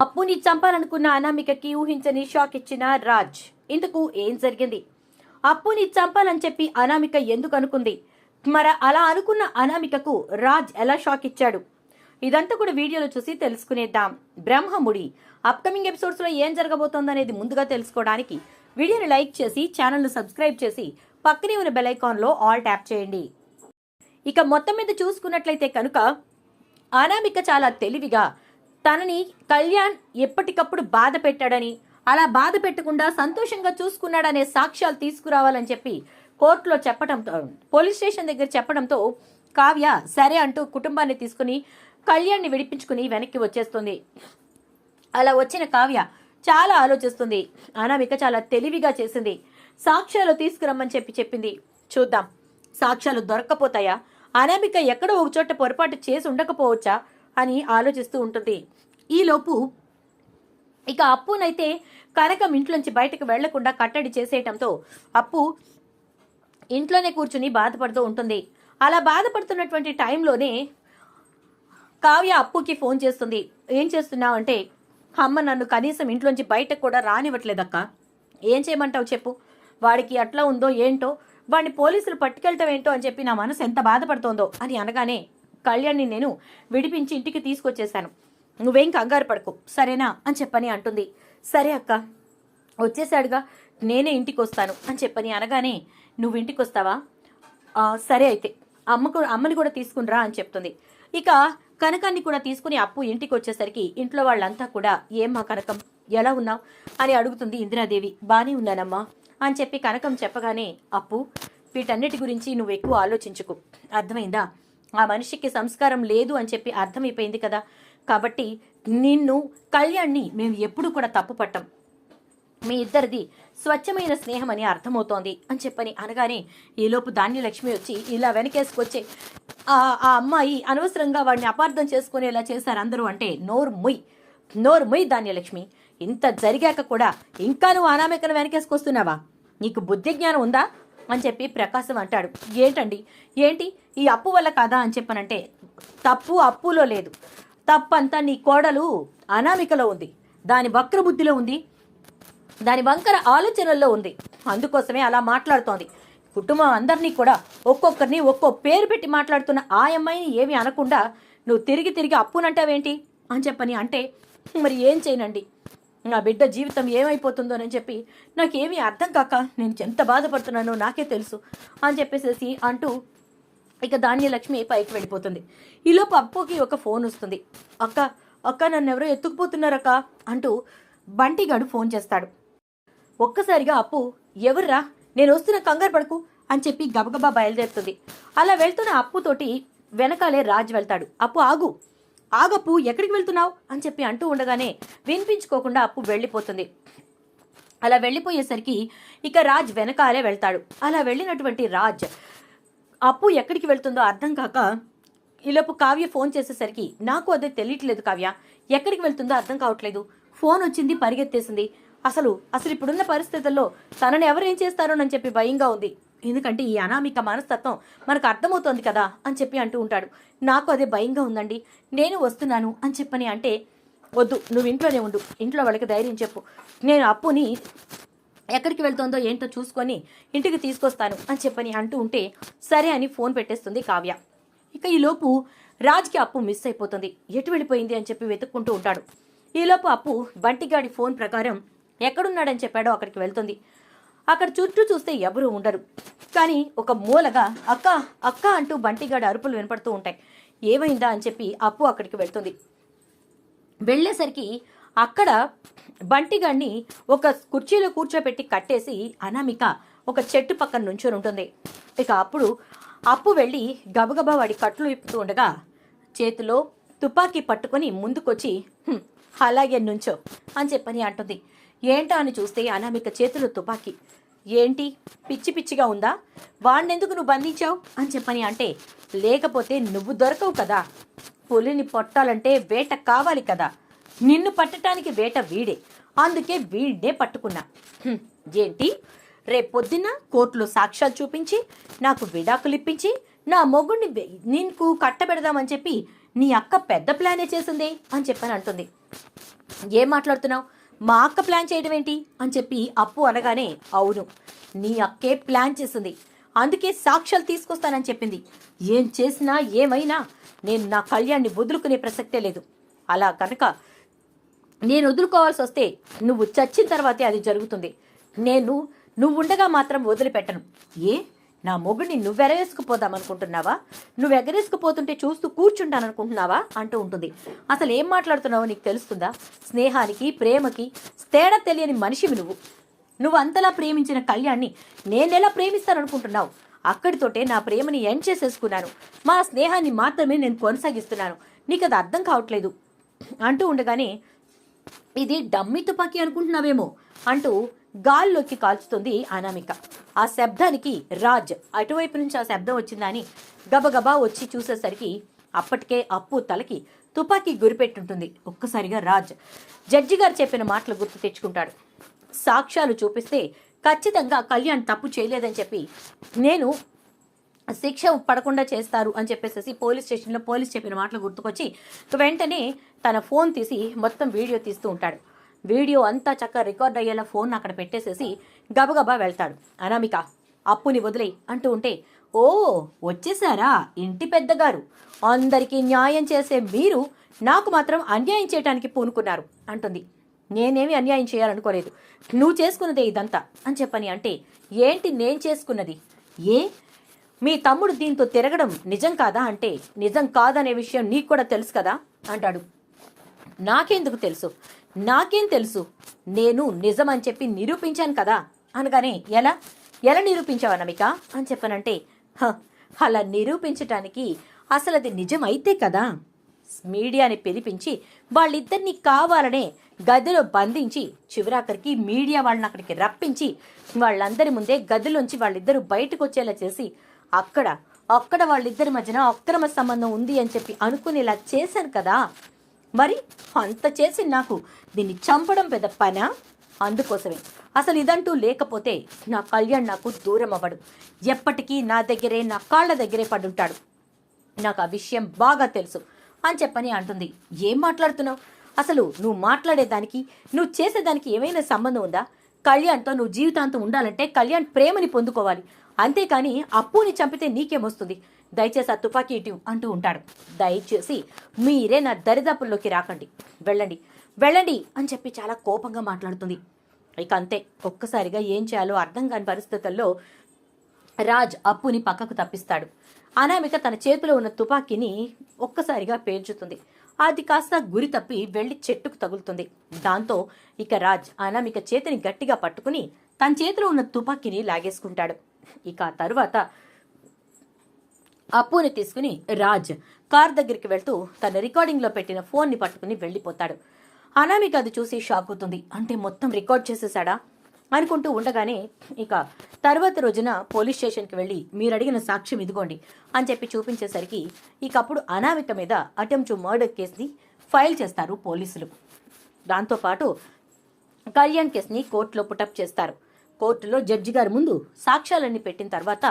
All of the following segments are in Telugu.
అప్పుని చంపాలనుకున్న అనామికకి ఊహించని షాక్ ఇచ్చిన రాజ్. ఇందుకు ఏం జరిగింది? అప్పుని చంపాలని చెప్పి అనామిక ఎందుకు అనుకుంది? మరి అలా అనుకున్న అనామికకు రాజ్ ఎలా షాక్ ఇచ్చాడు? ఇదంతా కూడా వీడియోలో చూసి తెలుసుకునేద్దాం. బ్రహ్మముడి అప్కమింగ్ ఎపిసోడ్స్లో ఏం జరగబోతోందనేది ముందుగా తెలుసుకోవడానికి వీడియోని లైక్ చేసి ఛానల్ను సబ్స్క్రైబ్ చేసి పక్కనే ఉన్న బెల్లో ఆల్ ట్యాప్ చేయండి. ఇక మొత్తం మీద చూసుకున్నట్లయితే కనుక అనామిక చాలా తెలివిగా తనని కళ్యాణ్ ఎప్పటికప్పుడు బాధ పెట్టాడని అలా బాధ పెట్టకుండా సంతోషంగా చూసుకున్నాడనే సాక్ష్యాలు తీసుకురావాలని చెప్పి కోర్టులో చెప్పడంతో పోలీస్ స్టేషన్ దగ్గర చెప్పడంతో కావ్య సరే అంటూ కుటుంబాన్ని తీసుకుని కళ్యాణ్ని విడిపించుకుని వెనక్కి వచ్చేస్తుంది. అలా వచ్చిన కావ్య చాలా ఆలోచిస్తుంది. అనామిక చాలా తెలివిగా చేసింది. సాక్ష్యాలు తీసుకురమ్మని చెప్పి చెప్పింది. చూద్దాం. సాక్ష్యాలు దొరక్కపోతాయా? అనామిక ఎక్కడో ఒక చోట పొరపాటు చేసి ఉండకపోవచ్చా? అని ఆలోచిస్తూ ఉంటుంది. ఈలోపు ఇక అప్పునైతే కనకం ఇంట్లోంచి బయటకు వెళ్ళకుండా కట్టడి చేసేయటంతో అప్పు ఇంట్లోనే కూర్చుని బాధపడుతూ ఉంటుంది. అలా బాధపడుతున్నటువంటి టైంలోనే కావ్య అప్పుకి ఫోన్ చేస్తుంది. ఏం చేస్తున్నావు అంటే అమ్మ నన్ను కనీసం ఇంట్లోంచి బయటకు కూడా రానివ్వట్లేదక్క. ఏం చేయమంటావు చెప్పు. వాడికి అట్లా ఉందో ఏంటో వాడిని పోలీసులు పట్టుకెళ్ళటం ఏంటో అని చెప్పి నా మనసు ఎంత బాధపడుతోందో అని అనగానే కళ్యాణ్ని నేను విడిపించి ఇంటికి తీసుకొచ్చేశాను. నువ్వేం కంగారు పడుకో సరేనా అని చెప్పని అంటుంది. సరే అక్క వచ్చేసాడుగా నేనే ఇంటికి వస్తాను అని చెప్పని అనగానే నువ్వు ఇంటికి వస్తావా సరే అయితే అమ్మకు అమ్మని కూడా తీసుకునిరా అని చెప్తుంది. ఇక కనకాన్ని కూడా తీసుకుని అప్పు ఇంటికి వచ్చేసరికి ఇంట్లో వాళ్ళంతా కూడా ఏమ్మా కనకం ఎలా ఉన్నావు? అని అడుగుతుంది ఇందిరాదేవి. బానే ఉన్నానమ్మా అని చెప్పి కనకం చెప్పగానే అప్పు వీటన్నిటి గురించి నువ్వు ఎక్కువ ఆలోచించుకు. అర్థమైందా? ఆ మనిషికి సంస్కారం లేదు అని చెప్పి అర్థమైపోయింది కదా. కాబట్టి నిన్ను కళ్యాణ్ని మేము ఎప్పుడు కూడా తప్పు పట్టం. మీ ఇద్దరిది స్వచ్ఛమైన స్నేహం అని అర్థమవుతోంది అని చెప్పని అనగానే ఈలోపు ధాన్యలక్ష్మి వచ్చి ఇలా వెనకేసుకొచ్చే ఆ అమ్మాయి అనవసరంగా వాడిని అపార్థం చేసుకునేలా చేశారు అందరూ అంటే నోరు ముయ్. నోరు ముయ్ ధాన్యలక్ష్మి. ఇంత జరిగాక కూడా ఇంకా నువ్వు అనామికను వెనకేసుకొస్తున్నావా? నీకు బుద్ధి జ్ఞానం ఉందా? అని చెప్పి ప్రకాశం అంటాడు. ఏంటండి? ఏంటి? ఈ అప్పు వల్ల కాదా అని చెప్పనంటే తప్పు అప్పులో లేదు. తప్పంతా నీ కోడలు అనామికలో ఉంది. దాని వక్రబుద్ధిలో ఉంది. దాని వంకర ఆలోచనల్లో ఉంది. అందుకోసమే అలా మాట్లాడుతోంది. కుటుంబం అందరినీ కూడా ఒక్కొక్కరిని ఒక్కో పేరు పెట్టి మాట్లాడుతున్న ఆ అమ్మాయిని ఏమీ అనకుండా నువ్వు తిరిగి తిరిగి అప్పునంటావేంటి? అని చెప్పని అంటే మరి ఏం చేయనండి? నా బిడ్డ జీవితం ఏమైపోతుందోనని చెప్పి నాకేమీ అర్థం కాక నేను ఎంత బాధపడుతున్నానో నాకే తెలుసు అని చెప్పేసేసి అంటూ ఇక ధాన్యలక్ష్మి పైకి వెళ్ళిపోతుంది. ఈలోపు అప్పుకి ఒక ఫోన్ వస్తుంది. అక్క అక్క నన్ను ఎవరో ఎత్తుకుపోతున్నారక్క అంటూ బంటిగాడు ఫోన్ చేస్తాడు. ఒక్కసారిగా అప్పు ఎవర్రా? నేను వస్తున్న కంగారు పడకు అని చెప్పి గబగబా బయలుదేరుతుంది. అలా వెళ్తున్న అప్పుతోటి వెనకాలే రాజ్ వెళ్తాడు. అప్పు ఆగు. ఆగప్పు ఎక్కడికి వెళ్తున్నావు? అని చెప్పి అంటూ ఉండగానే వినిపించుకోకుండా అప్పు వెళ్ళిపోతుంది. అలా వెళ్ళిపోయేసరికి ఇక రాజ్ వెనకాలే వెళ్తాడు. అలా వెళ్ళినటువంటి రాజ్ అప్పు ఎక్కడికి వెళ్తుందో అర్థం కాక ఈలోపు కావ్య ఫోన్ చేసేసరికి నాకు అదే తెలియట్లేదు కావ్య. ఎక్కడికి వెళ్తుందో అర్థం కావట్లేదు. ఫోన్ వచ్చింది పరిగెత్తేసింది. అసలు అసలు ఇప్పుడున్న పరిస్థితుల్లో తనని ఎవరు ఏం చేస్తారోనని చెప్పి భయంగా ఉంది. ఎందుకంటే ఈ అనామిక మనస్తత్వం మనకు అర్థమవుతోంది కదా అని చెప్పి అంటూ ఉంటాడు. నాకు అదే భయంగా ఉందండి. నేను వస్తున్నాను అని చెప్పని అంటే వద్దు నువ్వు ఇంట్లోనే ఉండు. ఇంట్లో వాళ్ళకి ధైర్యం చెప్పు. నేను అప్పుని ఎక్కడికి వెళ్తుందో ఏంటో చూసుకొని ఇంటికి తీసుకొస్తాను అని చెప్పని అంటూ ఉంటే సరే అని ఫోన్ పెట్టేస్తుంది కావ్య. ఇక ఈలోపు రాజ్కి అప్పు మిస్ అయిపోతుంది. ఎటు వెళ్ళిపోయింది అని చెప్పి వెతుక్కుంటూ ఉంటాడు. ఈలోపు అప్పు బంటిగాడి ఫోన్ ప్రకారం ఎక్కడున్నాడని చెప్పాడో అక్కడికి వెళ్తుంది. అక్కడ చుట్టూ చూస్తే ఎవరూ ఉండరు. కానీ ఒక మూలగా అక్క అక్క అంటూ బంటిగాడి అరుపులు వినపడుతూ ఉంటాయి. ఏమైందా అని చెప్పి అప్పు అక్కడికి వెళ్తుంది. వెళ్ళేసరికి అక్కడ బంటిగాడిని ఒక కుర్చీలో కూర్చోపెట్టి కట్టేసి అనామిక ఒక చెట్టు పక్కన నుంచొని ఉంటుంది. ఇక అప్పుడు అప్పు వెళ్ళి గబగబా వాడి కట్లు విప్పుతూ ఉండగా చేతిలో తుపాకీ పట్టుకొని ముందుకొచ్చి అలాగే నుంచో అని చెప్పని అంటుంది. ఏంటా అని చూస్తే అనామిక చేతులు తుపాకీ. ఏంటి? పిచ్చి పిచ్చిగా ఉందా? వాణ్ణెందుకు నువ్వు బంధించావు? అని చెప్పని అంటే లేకపోతే నువ్వు దొరకవు కదా. పులిని పట్టాలంటే వేట కావాలి కదా. నిన్ను పట్టడానికి వేట వీడే. అందుకే వీడినే పట్టుకున్నా. ఏంటి? రేపొద్దున కోర్టులో సాక్ష్యాలు చూపించి నాకు విడాకులు ఇప్పించి నా మొగుడిని నీకు కట్టబెడదామని చెప్పి నీ అక్క పెద్ద ప్లానే చేసింది అని చెప్పని అంటుంది. ఏం మాట్లాడుతున్నావు? మా అక్క ప్లాన్ చేయడం ఏంటి? అని చెప్పి అప్పు అనగానే అవును నీ అక్కే ప్లాన్ చేసింది. అందుకే సాక్ష్యాలు తీసుకొస్తానని చెప్పింది. ఏం చేసినా ఏమైనా నేను నా కళ్యాణ్ని వదులుకునే ప్రసక్తే లేదు. అలా కనుక నేను వదులుకోవాల్సి వస్తే నువ్వు చచ్చిన తర్వాతే అది జరుగుతుంది. నేను నువ్వు ఉండగా మాత్రం వదిలిపెట్టను. ఏ? నా మొగుడిని నువ్వు అనుకుంటున్నావా? నువ్వు ఎగరేసుకుపోతుంటే చూస్తూ కూర్చుంటాననుకుంటున్నావా? అంటూ ఉంటుంది. అసలు ఏం మాట్లాడుతున్నావో నీకు తెలుస్తుందా? స్నేహానికి ప్రేమకి తేడా తెలియని మనిషివి నువ్వు. నువ్వు అంతలా ప్రేమించిన కళ్యాణ్ని నేనెలా ప్రేమిస్తాననుకుంటున్నావు? అక్కడితోటే నా ప్రేమని ఎండ్ చేసేసుకున్నాను. మా స్నేహాన్ని మాత్రమే నేను కొనసాగిస్తున్నాను. నీకు అది అర్థం కావట్లేదు. అంటూ ఉండగానే ఇది డమ్మి తుపాకీ అనుకుంటున్నావేమో అంటూ గాల్లోకి కాల్చుతుంది అనామిక. ఆ శబ్దానికి రాజ్ అటువైపు నుంచి ఆ శబ్దం వచ్చిందని గబగబా వచ్చి చూసేసరికి అప్పటికే అప్పు తలకి తుపాకీ గురిపెట్టుంటుంది. ఒక్కసారిగా రాజ్ జడ్జి గారు చెప్పిన మాటలు గుర్తు తెచ్చుకుంటాడు. సాక్ష్యాలు చూపిస్తే ఖచ్చితంగా కళ్యాణ్ తప్పు చేయలేదని చెప్పి నేను శిక్ష పడకుండా చేస్తారు అని చెప్పేసి పోలీస్ స్టేషన్లో పోలీస్ చెప్పిన మాటలు గుర్తుకొచ్చి వెంటనే తన ఫోన్ తీసి మొత్తం వీడియో తీస్తూ ఉంటాడు. వీడియో అంతా చక్కగా రికార్డ్ అయ్యేలా ఫోన్ అక్కడ పెట్టేసేసి గబగబా వెళ్తాడు. అనామిక అప్పుని వదిలే అంటూ ఉంటే ఓ వచ్చేసారా ఇంటి పెద్దగారు అందరికీ న్యాయం చేసే మీరు నాకు మాత్రం అన్యాయం చేయడానికి పూనుకున్నారు అంటుంది. నేనేమి అన్యాయం చేయాలనుకోలేదు. నువ్వు చేసుకున్నదే ఇదంతా అని చెప్పని అంటే ఏంటి నేను చేసుకున్నది? ఏ? మీ తమ్ముడు దీంతో తిరగడం నిజం కాదా? అంటే నిజం కాదనే విషయం నీకు కూడా తెలుసు కదా? అంటాడు. నాకెందుకు తెలుసు? నాకేం తెలుసు. నేను నిజం అని చెప్పి నిరూపించాను కదా. అనగానే ఎలా? ఎలా నిరూపించావు అన్నమిక అని చెప్పనంటే "హ, అలా నిరూపించటానికి అసలు అది నిజం అయితే కదా? మీడియాని పిలిపించి వాళ్ళిద్దరిని కావాలనే గదిలో బంధించి చివరాఖరికి మీడియా వాళ్ళని అక్కడికి రప్పించి వాళ్ళందరి ముందే గదిలోంచి వాళ్ళిద్దరూ బయటకు వచ్చేలా చేసి అక్కడ అక్కడ వాళ్ళిద్దరి మధ్యన అక్రమ సంబంధం ఉంది అని చెప్పి అనుకునేలా చేశాను కదా. మరి అంత చేసి నాకు దీన్ని చంపడం పెద్ద పన? అందుకోసమే. అసలు ఇదంటూ లేకపోతే నా కళ్యాణ్ నాకు దూరం అవ్వడు. ఎప్పటికీ నా దగ్గరే నా కాళ్ళ దగ్గరే పడుంటాడు. నాకు ఆ విషయం బాగా తెలుసు అని చెప్పని అంటుంది. ఏం మాట్లాడుతున్నావు? అసలు నువ్వు మాట్లాడేదానికి నువ్వు చేసేదానికి ఏమైనా సంబంధం ఉందా? కళ్యాణ్తో నువ్వు జీవితాంతం ఉండాలంటే కళ్యాణ్ ప్రేమని పొందుకోవాలి. అంతేకాని అప్పుని చంపితే నీకేమొస్తుంది దయచేసి ఆ తుపాకీ ఇటు అంటూ ఉంటాడు. దయచేసి మీరే నా దరిదాపుల్లోకి రాకండి. వెళ్ళండి. వెళ్ళండి అని చెప్పి చాలా కోపంగా మాట్లాడుతుంది. ఇక అంతే. ఒక్కసారిగా ఏం చేయాలో అర్థం కాని పరిస్థితుల్లో రాజ్ అప్పుని పక్కకు తప్పిస్తాడు. అనామిక తన చేతిలో ఉన్న తుపాకీని ఒక్కసారిగా పేల్చుతుంది. అది కాస్త గురి తప్పి వెళ్ళి చెట్టుకు తగులుతుంది. దాంతో ఇక రాజ్ అనామిక చేతిని గట్టిగా పట్టుకుని తన చేతిలో ఉన్న తుపాకీని లాగేసుకుంటాడు. ఇక ఆ తరువాత అప్పుని తీసుకుని రాజ్ కార్ దగ్గరికి వెళ్తూ తన రికార్డింగ్లో పెట్టిన ఫోన్ని పట్టుకుని వెళ్ళిపోతాడు. అనామిక అది చూసి షాక్ అవుతుంది. అంటే మొత్తం రికార్డ్ చేసేసాడా అనుకుంటూ ఉండగానే ఇక తర్వాత రోజున పోలీస్ స్టేషన్కి వెళ్ళి మీరు అడిగిన సాక్ష్యం ఇదిగోండి అని చెప్పి చూపించేసరికి ఇక అప్పుడు అనామిక మీద అటెంప్ట్ మర్డర్ కేసుని ఫైల్ చేస్తారు పోలీసులు. దాంతోపాటు కళ్యాణ్ కేసుని కోర్టులో పుటప్ చేస్తారు. కోర్టులో జడ్జి గారి ముందు సాక్ష్యాలన్నీ పెట్టిన తర్వాత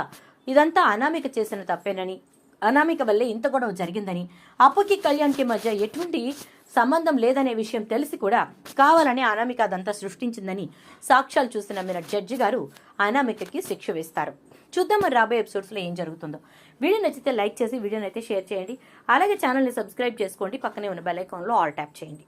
ఇదంతా అనామిక చేసిన తప్పేనని అనామిక వల్లే ఇంత గొడవ జరిగిందని అప్పుకి కళ్యాణ్కి మధ్య ఎటువంటి సంబంధం లేదనే విషయం తెలిసి కూడా కావాలని అనామిక అదంతా సృష్టించిందని సాక్ష్యాలు చూసి నమ్మిన జడ్జి గారు అనామికకి శిక్ష వేస్తారు. చూద్దాం మరి రాబోయే ఎపిసోడ్స్లో ఏం జరుగుతుందో. వీడియో నచ్చితే లైక్ చేసి వీడియోని అయితే షేర్ చేయండి. అలాగే ఛానల్ని సబ్స్క్రైబ్ చేసుకోండి. పక్కనే ఉన్న బెల్ ఐకాన్లో ఆల్ ట్యాప్ చేయండి.